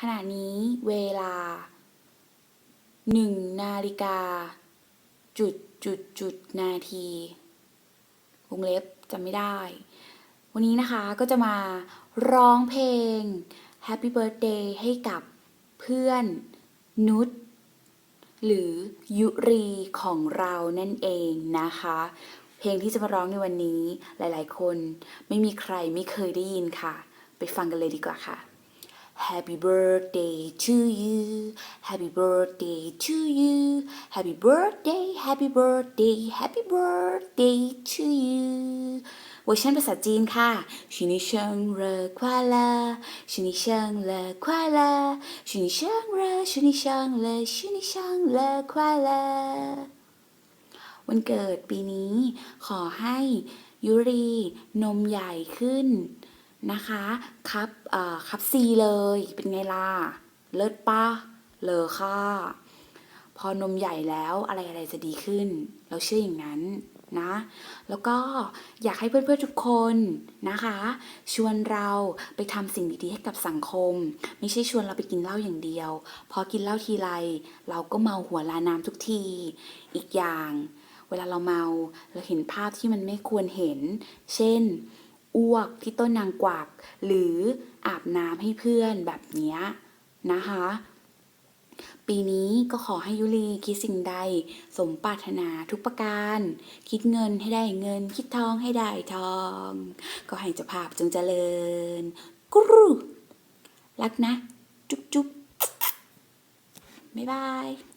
ขณะนี้เวลาหนึ่งนาฬิกา จุดจุดจุดนาทีวงเล็บจำไม่ได้ วันนี้นะคะก็จะมาร้องเพลง Happy Birthday ให้กับเพื่อนนุชหรือยุรีของเรานั่นเองนะคะ เพลงที่จะมาร้องในวันนี้หลายๆ คนไม่มีใครไม่เคยได้ยินค่ะ ไปฟังกันเลยดีกว่าค่ะ Happy birthday to you Happy birthday to you Happy birthday Happy birthday Happy birthday to you เวอร์ชันภาษาจีนค่ะชินิเชิงเรควาลาชินิเชิงเลอควาลาชินิเชิงเรชินิเชิงเลอชินิเชิงเลอควาลาวันเกิดปีนี้ขอให้ยุรีนมใหญ่ขึ้น นะคะครับครับซีเลยเป็นไงล่ะ เลิศปะเลอค่ะ พอนมใหญ่แล้วอะไรอะไรจะดีขึ้น เราเชื่ออย่างนั้นนะ แล้วก็อยากให้เพื่อนๆทุกคนนะคะ ชวนเราไปทำสิ่งดีๆให้กับสังคม ไม่ใช่ชวนเราไปกินเหล้าอย่างเดียว พอกินเหล้าทีไร เราก็เมาหัวลาน้ำทุกที อีกอย่าง เวลาเราเมาเราเห็นภาพที่มันไม่ควรเห็น เช่น อ้วกที่ต้นนางกวัก หรืออาบน้ำให้เพื่อนแบบนี้นะคะ ปีนี้ก็ขอให้ยุรีคิดสิ่งใด สมปรารถนาทุกประการ คิดเงินให้ได้เงิน คิดทองให้ได้ทอง ก็ให้เจ้าภาพจงเจริญกรูรักนะ จุ๊บจุ๊บบ๊ายบาย